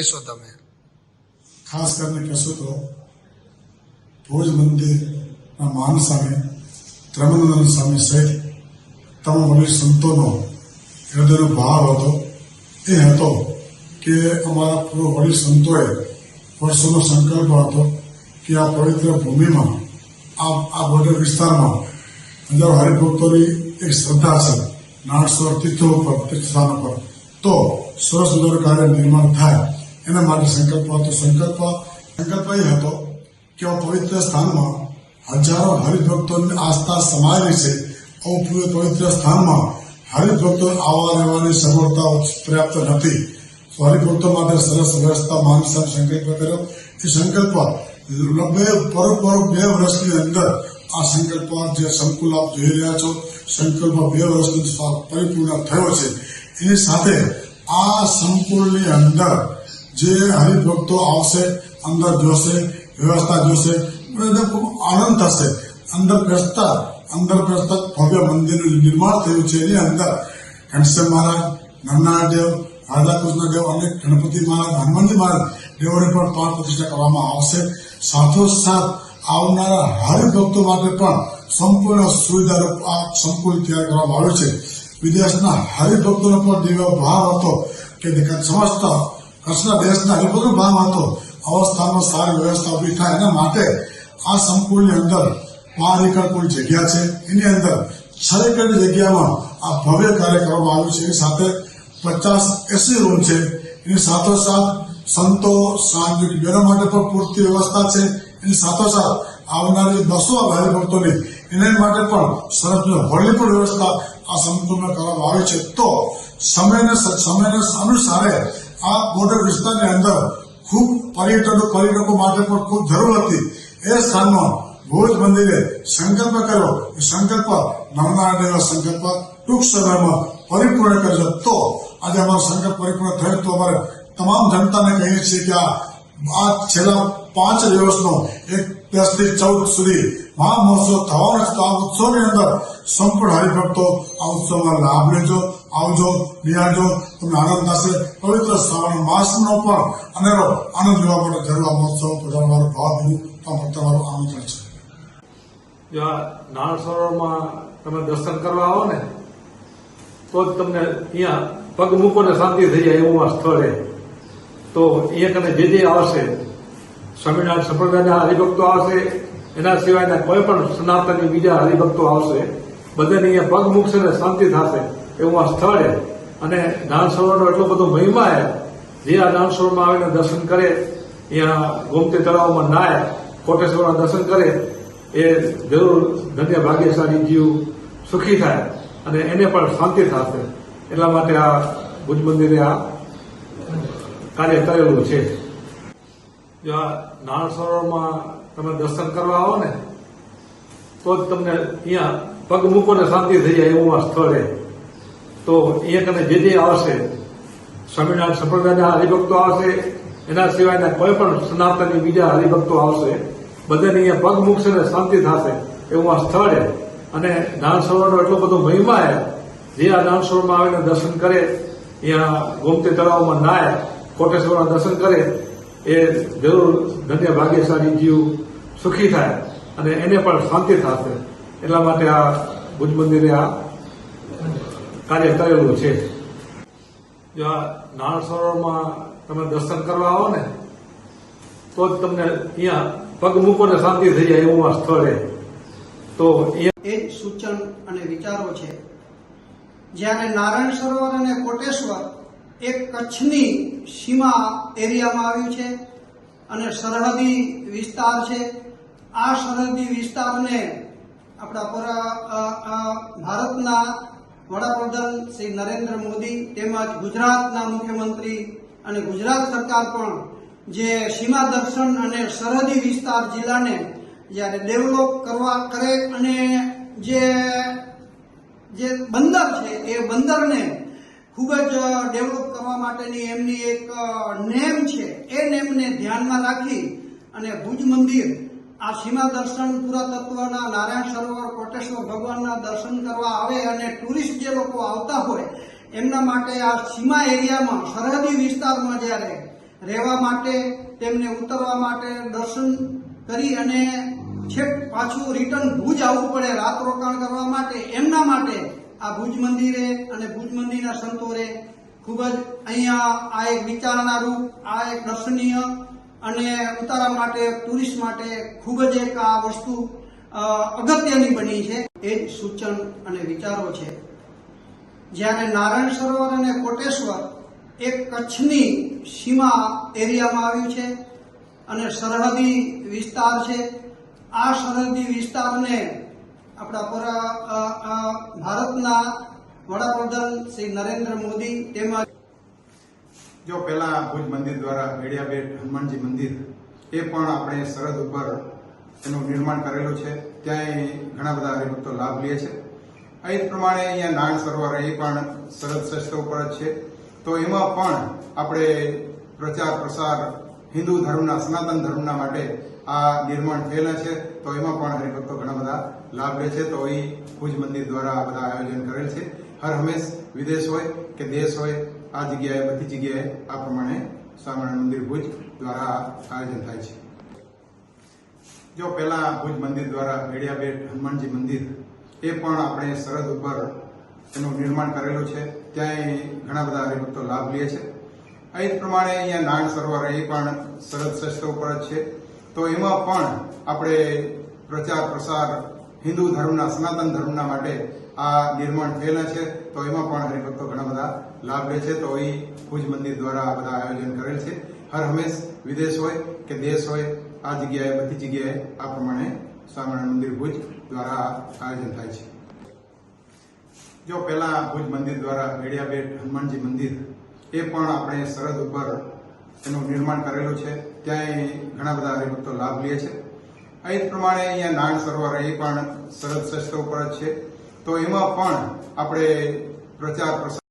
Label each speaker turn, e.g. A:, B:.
A: કહેશો તમે
B: ખાસ કરીને કહેશો તો, ભુજ મંદિરના માન સામે ત્રમનંદન સ્વામી સહિત તમામ વડીલ સંતોનો હૃદયનો ભાવ હતો. એ હતો કે અમારા પૂર્વ વડીલ સંતોએ વર્ષોનો સંકલ્પ હતો કે આ પવિત્ર ભૂમિમાં, આ આ બોર્ડર વિસ્તારમાં હજારો હરિભક્તોની એક શ્રદ્ધા છે નાણસો તીર્થો ઉપર, તીર્થસ્થાનો પર તો સરસ સુંદર કાર્ય નિર્માણ થાય. એના માટે સંકલ્પ હતો. સંકલ્પ સંકલ્પ એ હતો કે આ પવિત્ર સ્થાનમાં હજારો હરિભક્તોની આસ્થા સમાયેલી છે. આવું પવિત્ર સ્થાનમાં હરિભક્તો આવવા રહેવાની સગવડતા પર્યાપ્ત નથી. હરિભક્તો માટે સરસ વ્યવસ્થા માનસર સંકલ્પ કર્યો. એ સંકલ્પ બે પરોપર બે વર્ષની અંદર આ સંકલ્પ જે સંકુલ આપ જોઈ રહ્યા છો, સંકલ્પ બે વર્ષની પરિપૂર્ણ થયો છે. એની સાથે આ સંકુલની અંદર જે હરિભક્તો આવશે, અંદર જોશે, વ્યવસ્થા જોશે એને ખૂબ આનંદ થશે. અંદર બેસતા અંદર બેસતા ભવ્ય મંદિરનું નિર્માણ થયું છે. એની અંદર ઘનશ્યામ મહારાજ નરનારાયણ દેવ, રાધાકૃષ્ણ દેવ અને ગણપતિ મહારાજ, હનુમાનજી મહારાજ દેવોને પણ પાઠ પ્રતિષ્ઠા કરવામાં આવશે. સાથોસાથ આવનારા હરિભક્તો માટે પણ સંપૂર્ણ સુવિધારૂપ આ સંકુલ તૈયાર કરવામાં આવ્યું છે. વિદેશના હરિભક્તોનો પણ દિવ્ય ભાવ હતો કે સમસ્ત કચ્છના દેશના હરિભક્તનો ભાવ હતો. અવસ્થામાં સારી વ્યવસ્થા ઊભી થાય એના માટે આ સંકુલની અંદર પાંચ એકર કુલ જગ્યા છે. એની અંદર છ એકરની જગ્યામાં આ ભવ્ય કાર્ય કરવામાં આવ્યું છે. એની સાથે પચાસ એસી રૂમ છે. એની સાથોસાથ સંતો, સાંજિક બેનો માટે પણ પૂરતી વ્યવસ્થા છે. એની સાથોસાથ આવનારી બસો ભાઈ ભક્તોની એને માટે પણ સરસ હોળની પણ વ્યવસ્થા આ સંકુલમાં કરવામાં આવી છે. તો સમયને સમયને અનુસારે આ બોર્ડર વિસ્તારની અંદર ખૂબ પર્યટનો પર્યટકો માટે પણ ખૂબ જરૂર હતી. એ સ્થાનમાં ભુજ મંદિરે સંકલ્પ કર્યો. સંકલ્પ નવનારાયણ સંકલ્પ ટૂંક સમયમાં પરિપૂર્ણ કરજો તો આજે અમારો સંકલ્પ પરિપૂર્ણ થયો તો અમારે તમામ જનતાને કહીએ છીએ કે આ છેલ્લા પાંચ દિવસનો એક દસથી ચૌદ સુધી મહા મહોત્સવ થવાનો છે તો આ ઉત્સવની અંદર સંપૂર્ણ હરિભક્તો આ ઉત્સવમાં લાભ લેજો. આવજો નિહાળજો તમને આનંદ થશે. પવિત્ર શ્રાવણ માસનો પણ અનેરો આનંદ લેવા માટે જરૂર મહોત્સવ પધારવાનો ભાવ દીધું તમારું આમંત્રણ છે.
C: જો આ નાણ સરોવરમાં તમે દર્શન કરવા આવો ને, તો જ તમને અહીંયા પગ મૂકો ને શાંતિ થઈ જાય એવું આ સ્થળ. છે તો અહીંયા કને જે જે આવશે, સ્વામિનારાયણ સંપ્રદાયના હરિભક્તો આવશે, એના સિવાયના કોઈ પણ સનાતની બીજા હરિભક્તો આવશે, બધાને અહીંયા પગ મૂકશે ને શાંતિ થશે. એવું આ સ્થળ. અને સરોવરનો એટલો બધો મહિમા છે, જે આ નાણ સરોવરમાં આવીને દર્શન કરે, અહીંયા ગોમતી તળાવમાં નાય કોટેશ્વરના દર્શન કરે, એ જરૂર ધન્ય ભાગ્યશાળી જીવ સુખી થાય અને એને પણ શાંતિ થશે. એટલા માટે આ ભુજ મંદિરે આ કાર્ય કરેલું છે. જો આ નાણ સરોવરમાં તમે દર્શન કરવા આવો ને, તો જ તમને અહીંયા પગ મૂકો શાંતિ થઈ જાય એવું આ સ્થળ. તો અહીંયા કને જે જે આવશે, સ્વામિનારાયણ સંપ્રદાયના હરિભક્તો આવશે, એના સિવાયના કોઈ પણ સનાતનની બીજા હરિભક્તો આવશે, બધાને અહીંયા પગ મૂકશે ને શાંતિ થશે, એવું આ સ્થળ અને દાન સરોવરનો એટલો બધો મહિમા જે આ દાન સરોવરમાં આવીને દર્શન કરે, અહીંયા ગોમતી તળાવમાં નાય કોટેશ્વરના દર્શન કરે, એ જરૂર ધન્ય ભાગ્યશાળી જીવ સુખી થાય અને એને પણ શાંતિ થશે. એટલા માટે આ ભુજ મંદિરે આ કાર્ય કરેલું છે. જો આ નાણ સરોવરમાં તમે દર્શન કરવા આવો ને તો જ તમને અહીંયા પગ મૂકો ને શાંતિ થઈ જાય એવું આ સ્થળે તો
D: એ જ સૂચન અને વિચારો છે. જ્યારે નારાયણ સરોવર અને કોટેશ્વર એ કચ્છની સીમા એરિયામાં આવ્યું છે અને સરહદી વિસ્તાર છે આ સરહદી વિસ્તારને આપણા ભારતના વડાપ્રધાન શ્રી નરેન્દ્ર મોદી તેમજ ગુજરાતના મુખ્યમંત્રી અને ગુજરાત સરકાર પણ જે સીમા દર્શન અને સરહદી વિસ્તાર જિલ્લાને જ્યારે ડેવલપ કરવા કરે અને જે જે બંદર છે, એ બંદરને ખૂબ જ ડેવલપ કરવા માટેની એમની એક નેમ છે. એ નેમને ધ્યાનમાં રાખી અને ભુજ મંદિર આ સીમા દર્શન પુરાતત્વના નારાયણ સરોવર, કોટેશ્વર ભગવાનના દર્શન કરવા આવે અને ટુરિસ્ટ જે લોકો આવતા હોય, એમના માટે આ સીમા એરિયામાં, સરહદી વિસ્તારમાં જ્યારે રહેવા માટે, તેમને ઉતરવા માટે દર્શન કરી અને છેક પાછું રિટર્ન ભુજ આવવું પડે, રાત રોકાણ કરવા માટે, એમના માટે આ ભુજ મંદિરે અને ભુજ મંદિરના સંતોરે ખૂબ જ અહીંયા આ એક વિચારણારૂપ, આ એક દર્શનીય અને ઉતારા માટે, ટુરિસ્ટ માટે ખૂબ જ એક આ વસ્તુ અગત્યની બની છે. એ જ સૂચન અને વિચારો છે. જ્યારે નારાયણ સરોવર અને કોટેશ્વર એક કચ્છની સીમા એરિયામાં આવ્યું છે અને સરહદી વિસ્તાર છે, આ સરહદી વિસ્તારને આપણા ભારતના વડાપ્રધાન શ્રી નરેન્દ્ર મોદી તેમજ
A: જો પહેલાં ભુજ મંદિર દ્વારા ભેડિયાબેટ હનુમાનજી મંદિર, એ પણ આપણે સરહદ ઉપર એનું નિર્માણ કરેલું છે. ત્યાં ઘણા બધા હરિભક્તો લાભ લે છે. એ જ પ્રમાણે અહીંયા નાણ સરોવર એ પણ સરહદ શસ્ત્ર ઉપર જ છે. તો એમાં પણ આપણે પ્રચાર પ્રસાર હિન્દુ ધર્મના, સનાતન ધર્મના માટે આ નિર્માણ થયેલા છે. તો એમાં પણ હરિભક્તો ઘણા બધા લાભ લે છે. તો એ ભુજ મંદિર દ્વારા આ બધા આયોજન કરેલ છે. હર હંમેશ વિદેશ હોય કે દેશ હોય, આ જગ્યાએ, બધી જગ્યાએ આ પ્રમાણે સ્વામિનારાયણ મંદિર ભુજ દ્વારા આયોજન થાય છે. જો પહેલા ભુજ મંદિર દ્વારા ભેડિયાબેટ હનુમાનજી મંદિર, એ પણ આપણે સરહદ ઉપર એનું નિર્માણ કરેલું છે. ત્યાં ઘણા બધા હરિભક્તો લાભ લે છે. એ જ પ્રમાણે અહીંયા નાગ સરોવર એ પણ સરહદ શસ્ત્ર ઉપર જ છે. તો એમાં પણ આપણે પ્રચાર પ્રસાર હિન્દુ ધર્મના, સનાતન ધર્મના માટે આ નિર્માણ થયેલા છે. તો એમાં પણ હરિભક્તો ઘણા બધા લાભ લે છે. તો એ ભુજ મંદિર દ્વારા આ બધા આયોજન કરેલ છે. હર હંમેશ વિદેશ હોય કે દેશ હોય, આ જગ્યાએ, બધી જગ્યાએ આ પ્રમાણે સ્વામિનારાયણ મંદિર ભુજ દ્વારા આયોજન થાય છે. જો પહેલા ભુજ મંદિર દ્વારા ભેડિયાબેટ હનુમાનજી મંદિર, એ પણ આપણે સરહદ ઉપર એનું નિર્માણ કરેલું છે. ત્યાં ઘણા બધા હરિભક્તો લાભ લે છે. એ જ પ્રમાણે અહીંયા નાણ સરોવર એ પણ સરહદ શસ્ત્ર ઉપર જ છે. તો એમાં પણ આપણે પ્રચાર પ્રસાર